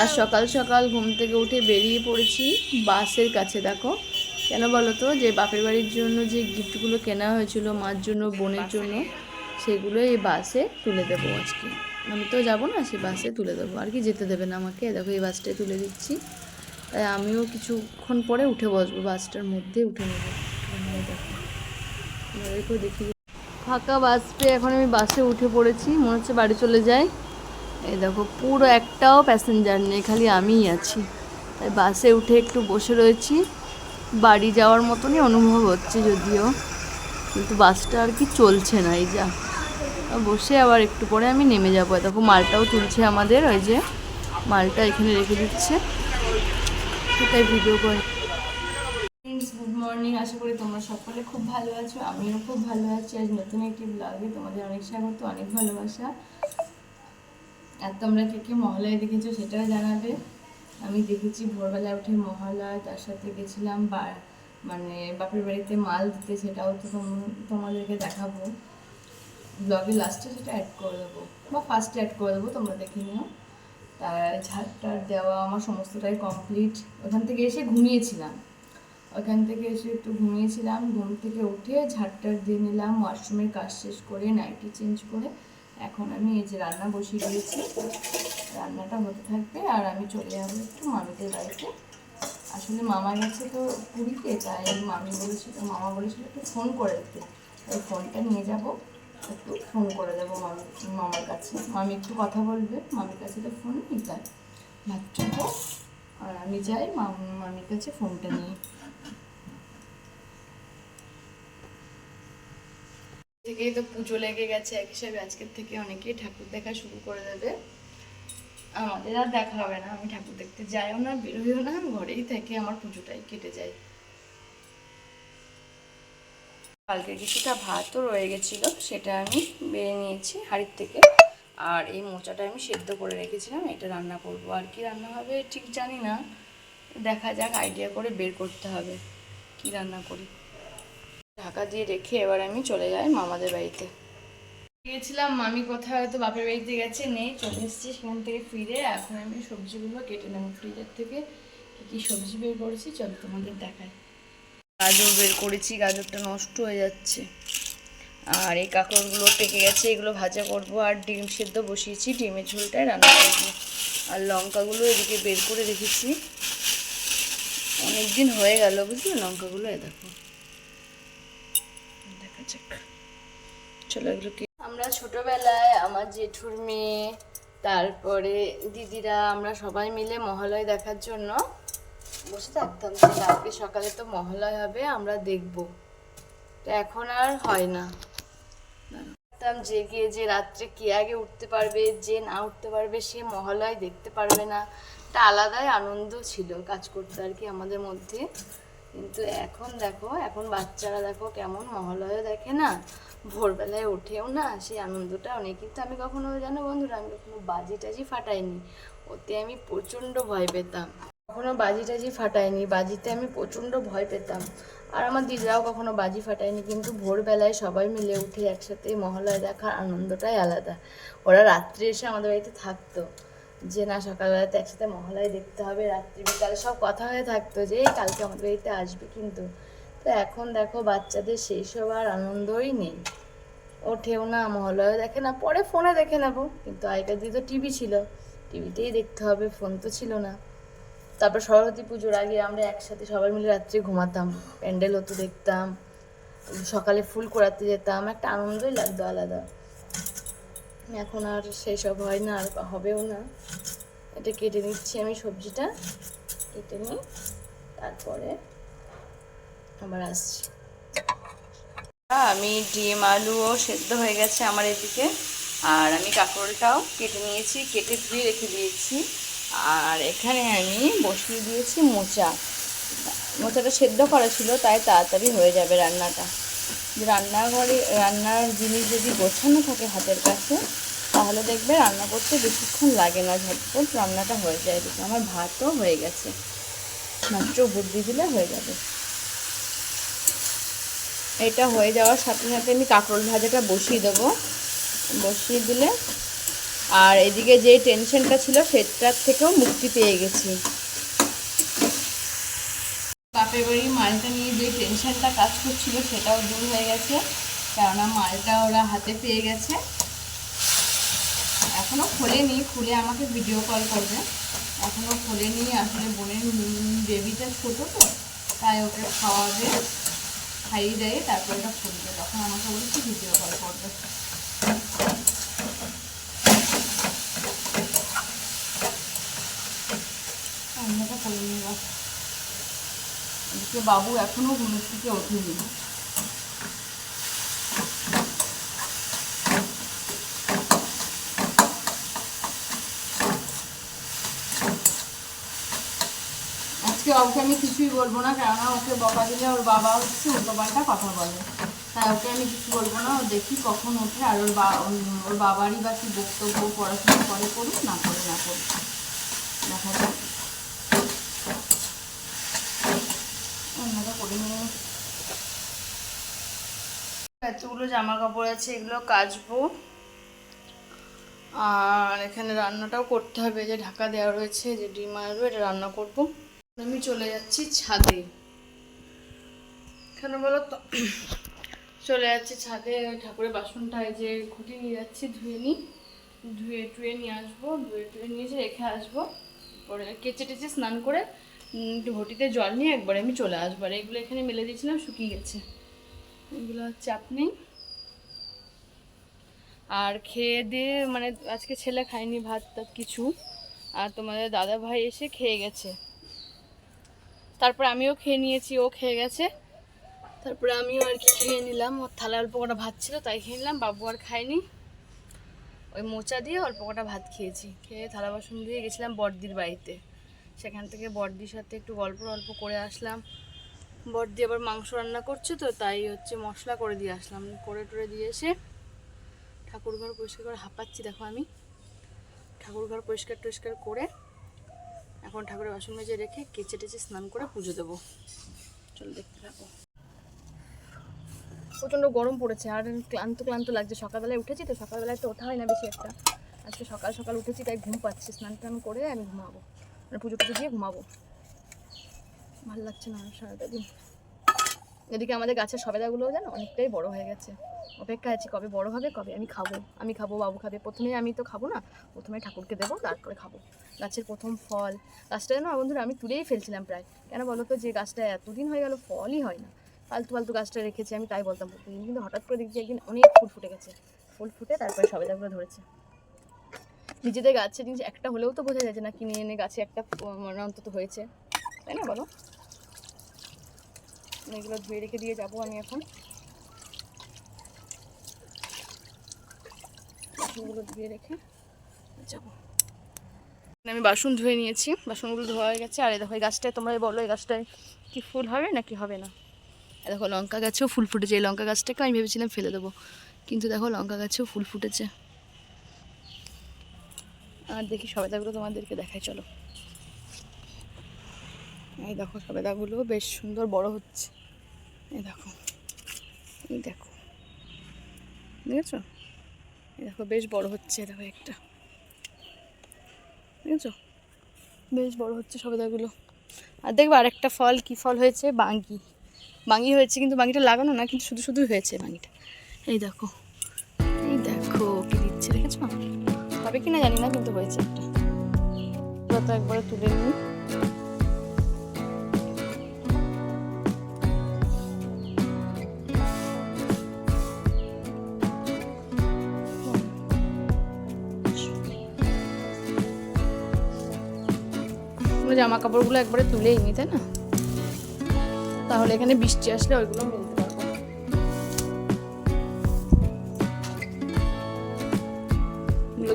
আর সকাল সকাল ঘুম থেকে উঠে বেরিয়ে পড়েছি বাসের কাছে দেখো। কেন বলো তো? যে বাপের বাড়ির জন্য যে গিফটগুলো কেনা হয়েছিল মার জন্য বোনের জন্য সেগুলো এই বাসে তুলে দেবো আজকে। আমি তো যাব না সে বাসে তুলে দেবো। আর কি যেতে দেবে না আমাকে? দেখো এই বাসটায় তুলে দিচ্ছি। তাই আমিও কিছুক্ষণ পরে উঠে বসবো বাসটার মধ্যে উঠে নেব। দেখো। দেখি ফাঁকা বাস পেয়ে এখন আমি বাসে উঠে পড়েছি। মনে হচ্ছে বাড়ি চলে যাই। এই দেখো, পুরো একটাও প্যাসেঞ্জার নেই, খালি আমিই আছি। তাই বাসে উঠে একটু বসে রয়েছি। বাড়ি যাওয়ার মতনই অনুভব হচ্ছে যদিও। কিন্তু বাসটা আর কি চলছে না, এই যা। বসে আবার একটু পরে আমি নেমে যাব। দেখো, মালটাও তুলছে আমাদের, ওই যে মালটা এখানে রেখে দিচ্ছে। সেটাই ভিডিও করে। গুড মর্নিং আশা করি তোমরা সকলে খুব ভালো আছো, আমিও খুব ভালো আছি। আজ নতুন একটি ব্লগে তোমাদের অনেক স্বাগত, অনেক ভালোবাসা। আর তোমরা কে কে মহলায় দেখেছ সেটাও জানাবে। আমি দেখেছি ভোরবেলা উঠে মহলায়, তার সাথে গেছিলাম বা মানে বাপের বাড়িতে মাল দিতে, সেটাও তো তোম- তোমাদেরকে দেখাবো। ব্লগে লাস্টে সেটা অ্যাড করে দেবো, বা ফার্স্টে অ্যাড করে দেবো, তোমরা দেখে নিও। তার ঝাড়টার দেওয়া আমার সমস্তটাই কমপ্লিট ওখান থেকে এসে ঘুমিয়েছিলাম। ওখান থেকে এসে একটু ঘুমিয়েছিলাম, ঘুম থেকে উঠে ঝাড়টার দিয়ে নিলাম ওয়াশরুমের কাজ শেষ করে নাইটি চেঞ্জ করে এখন আমি এই যে রান্না বসিয়ে দিয়েছি, রান্নাটা হতে থাকবে আর আমি চলে যাব একটু মামিদের বাড়িতে। আসলে মামা গেছে তো পুরীতে, তাই মামি বলেছিল, মামা বলেছিল একটু ফোন করে দিতে। তাই ফোনটা নিয়ে যাব, একটু ফোন করে দেবো মামি, মামার কাছে। মামি একটু কথা বলবে, মামির কাছে তো ফোন নেই, তাই। ভাত আর আমি যাই, মাম- মামির কাছে ফোনটা নিয়ে। থেকেই তো পুজো লেগে গেছে, এক হিসাবে আজকের থেকে অনেকেই ঠাকুর দেখা শুরু করে দেবে। আমাদের আর দেখা হবে না, আমি ঠাকুর দেখতে যাইও না, বেরোইও না ঘরেই থেকে আমার পুজোটাই কেটে যায় কালকে কিছুটা ভাতও রয়ে গেছিল, সেটা আমি বেড়ে নিয়েছি হাঁড়ির থেকে। আর এই মোচাটা আমি সেদ্ধ করে রেখেছিলাম, এটা রান্না করব। আর কি রান্না হবে ঠিক জানি না, দেখা যাক আইডিয়া করে বের করতে হবে, কি রান্না করি। ঢাকা দিয়ে রেখে এবার আমি চলে যাই মামাদের বাড়িতে। গিয়েছিলাম, মামি কোথায় হয়তো বাপের বাড়িতে গেছে, নেই, চলে এসেছি সেখান থেকে ফিরে। এখন আমি সবজিগুলো কেটে নেব ফ্রিজের থেকে। কী কী সবজি বের করেছি, চলো তোমাদের দেখাই। গাজর বের করেছি, গাজরটা নষ্ট হয়ে যাচ্ছে। আর এই কাঁকড়গুলো পেকে গেছে, এগুলো ভাজা করব। আর ডিম সেদ্ধ বসিয়েছি, ডিমের ঝোলটায় রান্না করব। আর লঙ্কাগুলো এদিকে বের করে রেখেছি। অনেক দিন হয়ে গেল, বুঝলি? লঙ্কাগুলো এ দেখো। চলো এগুলোকে আমরা ছোটবেলায় আমার জেঠুর মেয়ে তারপরে দিদিরা আমরা সবাই মিলে মহালয় দেখার জন্য বসে থাকতাম। যে কালকে সকালে তো মহালয় হবে আমরা দেখব। তো এখন আর হয় না। থাকতাম জেগে যে রাত্রে কে আগে উঠতে পারবে যে না উঠতে পারবে সে মহালয় দেখতে পারবে না। একটা আলাদাই আনন্দ ছিল কাজ করতে আর কি আমাদের মধ্যে। কিন্তু এখন দেখো, এখন বাচ্চারা দেখো কেমন মহালয়ও দেখে না, ভোরবেলায় ওঠেও না সেই আনন্দটা অনেক কিন্তু আমি কখনো, জানো বন্ধুরা, আমি কখনো বাজি টাজি ফাটাইনি, ওতে আমি প্রচণ্ড ভয় পেতাম। কখনো বাজি টাজি ফাটাইনি, বাজিতে আমি প্রচণ্ড ভয় পেতাম। আর আমার দিদিরাও কখনো বাজি ফাটায়নি, কিন্তু ভোরবেলায় সবাই মিলে উঠে একসাথে মহালয় দেখার আনন্দটাই আলাদা। ওরা রাত্রে এসে আমাদের বাড়িতে থাকতো। যে না সকালবেলাতে একসাথে মহালয় দেখতে হবে রাত্রি বিকালে সব কথা হয়ে থাকতো যে, এই কালকে আমাদের বাড়িতে আসবে কিন্তু। তো এখন দেখো বাচ্চাদের সেই সব আর আনন্দই নেই। ওঠেও না মহালয় দেখে না, পরে ফোনে দেখে নেব। কিন্তু আগেকার দিয়ে তো টিভি ছিল, টিভিতেই দেখতে হবে, ফোন তো ছিল না। তারপর সরস্বতী পুজোর আগে আমরা একসাথে সবাই মিলে রাত্রে ঘুমাতাম, প্যান্ডেল হতো দেখতাম, সকালে ফুল কোড়াতে যেতাম, একটা আনন্দই লাগতো আলাদা। এখন আর সেই সব হয় না, আর হবেও না। এটা কেটে নিচ্ছি আমি সবজিটা। কেটে নিই, তারপরে আবার আসছি। আমি ডিম, আলুও সেদ্ধ হয়ে গেছে আমার এদিকে। আর আমি কাঁকরোলটাও কেটে নিয়েছি, কেটে ধুয়ে রেখে দিয়েছি। আর এখানে আমি বসিয়ে দিয়েছি মোচা। মোচাটা সেদ্ধ করা ছিল, তাই তাড়াতাড়ি হয়ে যাবে রান্নাটা। রান্নাঘরে, রান্নার জিনিস যদি গোছানো থাকে হাতের কাছে, তাহলে দেখবে রান্না করতে বেশিক্ষণ লাগে না, ঝটপট রান্নাটা হয়ে যায় এদিকে। আমার ভাতও হয়ে গেছে। মাত্র বুদ্ধি দিলে হয়ে যাবে। এটা হয়ে যাওয়ার সাথে সাথে আমি কাঁকরোল ভাজাটা বসিয়ে দেবো। বসিয়ে দিলে, আর এদিকে যে টেনশনটা ছিল, সেটার থেকেও মুক্তি পেয়ে গেছি। বাপের বাড়ি মালটা নিয়ে যে টেনশানটা কাজ করছিল সেটাও দূর হয়ে গেছে। কেননা মালটা ওরা হাতে পেয়ে গেছে। এখনও খোলেনি, খুলে আমাকে ভিডিও কল করবে। এখনও খোলেনি, আসলে বোনের বেবিটা ছোটো তো, তাই ওকে খাওয়াবে, খাইয়ে দেয়, তারপরে ওটা খুলবে। তখন আমাকে বলেছি ভিডিও কল করবে রান্নাটা করে নিয়ে এদিকে বাবু এখনও ঘুমের থেকে ওঠেনি। আজকে ওকে আমি কিছুই বলব না, কেননা ওকে বকা দিলে ওর বাবা হচ্ছে উল্টো পাল্টা কথা বলে। তাই ওকে আমি কিছু বলব না দেখি কখন ওঠে, আর ওর বা ওর বাবারই বা কি বক্তব্য পড়াশোনা করে করুক, না করে না করুক। দেখা যাক রান্নাটা করে নিয়ে এতগুলো জামা কাপড় আছে, এগুলো কাচবো। আর এখানে রান্নাটাও করতে হবে যে ঢাকা দেওয়া রয়েছে, যে ডিম আলু এটা রান্না করব। আমি চলে যাচ্ছি ছাদে। এখানে বলো তো? চলে যাচ্ছি ছাদে, ঠাকুরের বাসনটা যে খুঁটি নিয়ে যাচ্ছি, ধুয়ে নিই। ধুয়ে টুয়ে নিয়ে আসব, ধুয়ে টুয়ে নিয়ে এসে রেখে আসব। পরে কেচে টেচে স্নান করে ঘটিতে জল নিয়ে একবারে আমি চলে আসব। আর এগুলো এখানে মেলে দিয়েছিলাম, শুকিয়ে গেছে। এগুলো চাপ নেই আর খেয়ে দিয়ে মানে আজকে ছেলে খায়নি ভাত টাত কিছু। আর তোমাদের দাদা ভাই এসে খেয়ে গেছে। তারপর আমিও খেয়ে নিয়েছি, ও খেয়ে গেছে। তারপরে আমিও আর কি খেয়ে নিলাম। ওর থালা অল্প কটা ভাত ছিল, তাই খেয়ে নিলাম। বাবু আর খায়নি। ওই মোচা দিয়ে অল্প কটা ভাত খেয়েছি। খেয়ে থালা বাসন দিয়ে গেছিলাম বড়দির বাড়িতে। সেখান থেকে বড়দির সাথে একটু গল্প অল্প করে আসলাম। বড়দি আবার মাংস রান্না করছে তো, তাই হচ্ছে মশলা করে দিয়ে আসলাম। করে টরে দিয়ে এসে ঠাকুর ঘর পরিষ্কার করে হাঁপাচ্ছি, দেখো আমি। ঠাকুর ঘর পরিষ্কার টরিষ্কার করে এখন ঠাকুরের বাসন মেজে রেখে কেচে টেচে স্নান করে পুজো দেবো। চলো দেখতে থাকো। প্রচণ্ড গরম পড়েছে, আর ক্লান্ত ক্লান্ত লাগছে। সকালবেলায় উঠেছি তো, সকালবেলায় তো ওঠা হয় না বেশি একটা। আজকে সকাল সকাল উঠেছি, তাই ঘুম পাচ্ছি। স্নান টান করে আমি ঘুমাবো। মানে পুজো টুজো দিয়ে ঘুমাবো। ভালো লাগছে না সারাটা দিন। এদিকে আমাদের গাছের সবেদাগুলোও যেন অনেকটাই বড় হয়ে গেছে। অপেক্ষা আছে, কবে বড় হবে, কবে আমি খাব। আমি খাব, বাবু খাবে। প্রথমে আমি তো খাব না, প্রথমে ঠাকুরকে দেবো, তারপরে খাব। গাছের প্রথম ফল। গাছটা যেন, বন্ধুরা, আমি তুলেই ফেলছিলাম প্রায়। কেন বলো তো যে গাছটা এতদিন হয়ে গেল, ফলই হয় না। ফালতু ফালতু গাছটা রেখেছি, আমি তাই বলতাম। প্রতিদিন কিন্তু হঠাৎ করে দেখছি একদিন অনেক ফুল ফুটে গেছে। ফুল ফুটে তারপরে সবেদাগুলো ধরেছে। নিজেদের গাছের জিনিস একটা হলেও তো বোঝা যাচ্ছে না, কিনে এনে গাছে একটা মানে অন্তত হয়েছে। তাই না বলো? এগুলো ধুয়ে রেখে দিয়ে যাব আমি এখন। বাসনগুলো ধুয়ে রেখে যাব। আমি বাসন ধুয়ে নিয়েছি। বাসনগুলো ধোয়া হয়ে গেছে। আর দেখো, এই গাছটায় তোমরা বলো, এই গাছটায় কি ফুল হবে না কি হবে না? দেখো, লঙ্কা গাছেও ফুল ফুটেছে। এই লঙ্কা গাছটাকে আমি ভেবেছিলাম ফেলে দেবো। কিন্তু দেখো, লঙ্কা গাছেও ফুল ফুটেছে। আর দেখি সবেদাগুলো তোমাদেরকে দেখাই চলো। এই দেখো সবেদাগুলো বেশ সুন্দর বড় হচ্ছে। এই দেখো এই দেখো। দেখেছ? এই দেখো, বেশ বড় হচ্ছে, দেখো একটা। দেখেছ? বেশ বড় হচ্ছে সবেদাগুলো। আর দেখব আরেকটা ফল, কি ফল হয়েছে? বাঙ্গি। বাঙ্গি হয়েছে, কিন্তু বাঙ্গিটা লাগানো না, কিন্তু শুধু শুধু হয়েছে বাঙ্গিটা। এই দেখো এই দেখো কি দিচ্ছে, দেখেছ? হবে কি না জানি না, কিন্তু হয়েছে একটা। যত একবারে তুলে নিই আমরা জামা কাপড়গুলো একবারে তুলেই নি, তাই না? তাহলে এখানে বৃষ্টি আসলে ওইগুলো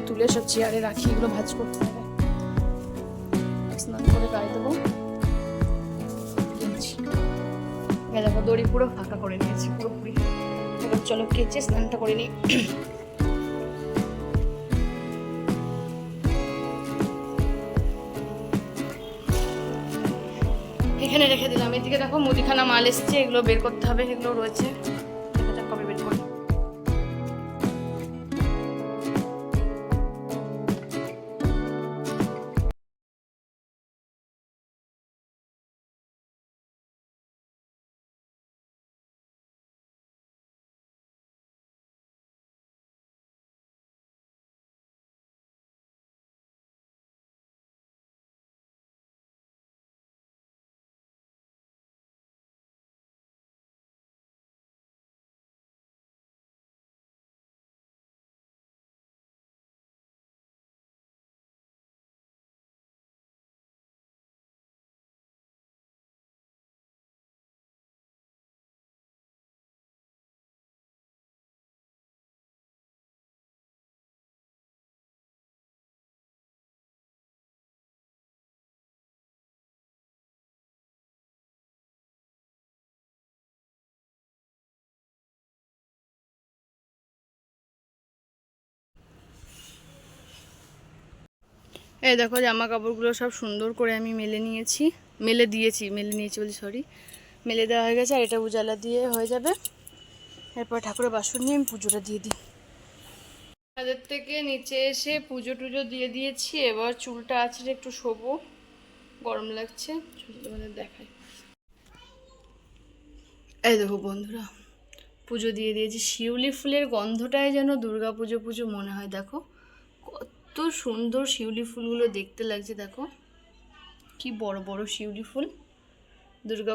তুলে সব চেয়ারে রাখি, এগুলো ভাজ করতে হবে। স্নান করে গায়ে দেবো। দড়ি পুরো ফাঁকা করে নিয়েছি, পুরোপুরি। চলো কেচে স্নানটা করে নিই। এখানে রেখে দিলাম। এদিকে দেখো মুদিখানা মাল এসছে এগুলো বের করতে হবে এগুলো রয়েছে। এই দেখো জামা কাপড়গুলো সব সুন্দর করে আমি মেলে নিয়েছি। মেলে দিয়েছি, মেলে নিয়েছি বলি সরি মেলে দেওয়া হয়ে গেছে আর এটা উজালা দিয়ে হয়ে যাবে। এরপর ঠাকুরের বাসন নিয়ে আমি পুজোটা দিয়ে দিই। তাদের থেকে নিচে এসে পুজো টুজো দিয়ে দিয়েছি। এবার চুলটা আছে একটু শোবো। গরম লাগছে চুল তোমাদের দেখাই। এই দেখো বন্ধুরা, পুজো দিয়ে দিয়েছি। শিউলি ফুলের গন্ধটাই যেন দুর্গা পুজো পুজো মনে হয়, দেখো। কত সুন্দর শিউলি ফুলগুলো দেখতে লাগছে, দেখো। কি বড় বড় শিউলি ফুল।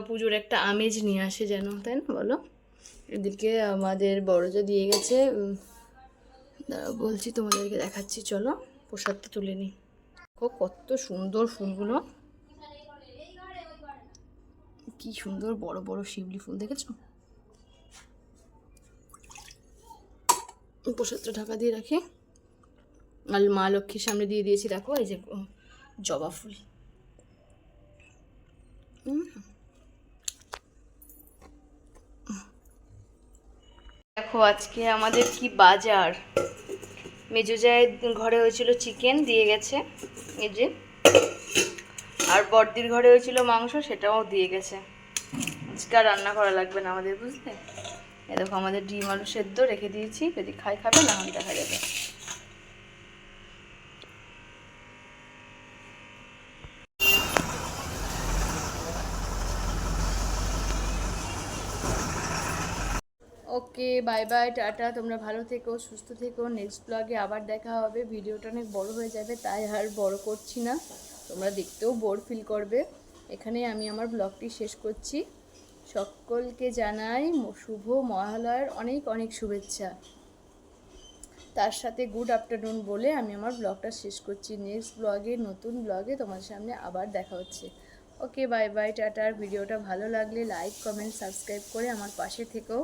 পুজোর একটা আমেজ নিয়ে আসে যেন, তাই না বলো? এদিকে আমাদের বড়জা দিয়ে গেছে বলছি তোমাদেরকে দেখাচ্ছি, চলো, প্রসাদটা তুলে নিই। দেখো কত সুন্দর ফুলগুলো। কি সুন্দর বড় বড় শিউলি ফুল, দেখেছ? প্রসাদটা ঢাকা দিয়ে রাখি। আর মা লক্ষ্মীর সামনে দিয়ে দিয়েছি, দেখো, এই যে জবা ফুল। দেখো, আজকে আমাদের কি বাজার? মেজো জায়ের ঘরে হয়েছিল চিকেন, দিয়ে গেছে, এই যে। আর বড়দির ঘরে হয়েছিল মাংস, সেটাও দিয়ে গেছে। আজকে আর রান্না করা লাগবে না আমাদের, বুঝলে? এ দেখো, আমাদের ডিম আলু সেদ্ধ রেখে দিয়েছি, যদি খাই খাবে, না হলে দেখা যাবে। ওকে বাই বাই টাটা, তোমরা ভালো থেকো, সুস্থ থেকো নেক্সট ব্লগে আবার দেখা হবে, ভিডিওটা অনেক বড় হয়ে যাবে, তাই আর বড় করছি না, তোমরা দেখতেও বোর ফিল করবে, এখানে আমি আমার ব্লগটি শেষ করছি, সকলকে জানাই শুভ মহালয়ার অনেক অনেক শুভেচ্ছা, তার সাথে গুড আফটারনুন বলে আমি আমার ব্লগটা শেষ করছি নেক্সট ব্লগে নতুন ব্লগে তোমাদের সামনে আবার দেখা হচ্ছে, ওকে বাই বাই টাটার ভিডিওটা ভালো লাগলে লাইক কমেন্ট সাবস্ক্রাইব করে আমার পাশে থেকেও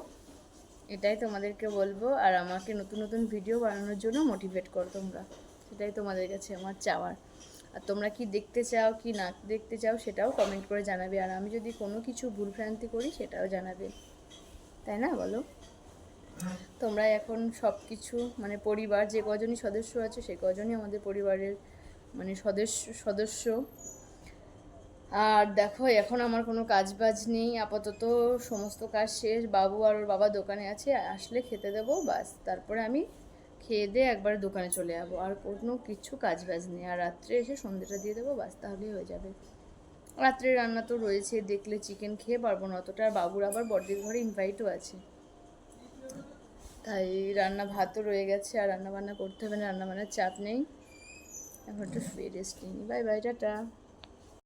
এটাই তোমাদেরকে বলব, আর আমাকে নতুন নতুন ভিডিও বানানোর জন্য মোটিভেট করো তোমরা। সেটাই তোমাদের কাছে আমার চাওয়ার। আর তোমরা কি দেখতে চাও, কি না দেখতে চাও, সেটাও কমেন্ট করে জানাবে। আর আমি যদি কোনো কিছু ভুলভ্রান্তি করি, সেটাও জানাবে। তাই না বলো? তোমরা এখন সব কিছু মানে পরিবার, যে কজনই সদস্য আছে, সে কজনই আমাদের পরিবারের মানে সদস্য সদস্য। আর দেখো, এখন আমার কোনো কাজ বাজ নেই, আপাতত সমস্ত কাজ শেষ, বাবু আর ওর বাবা দোকানে আছে, আসলে খেতে দেবো, বাস। তারপরে আমি খেয়ে দিয়ে একবার দোকানে চলে যাব। আর কোনো কিছু কাজ বাজ নেই। আর রাত্রে এসে সন্ধ্যেটা দিয়ে দেবো, বাস, তাহলেই হয়ে যাবে। রাত্রে রান্না তো রয়েছে, দেখলে চিকেন খেয়ে পারব না, অতটা আর বাবুর আবার বড়দির ঘরে ইনভাইটও আছে। তাই রান্না ভাতও রয়ে গেছে, আর রান্না বান্না করতে হবে না রান্না বান্নার চাপ নেই। এখন একটু শুয়ে রেস্ট নিই বাই বাই টাটা।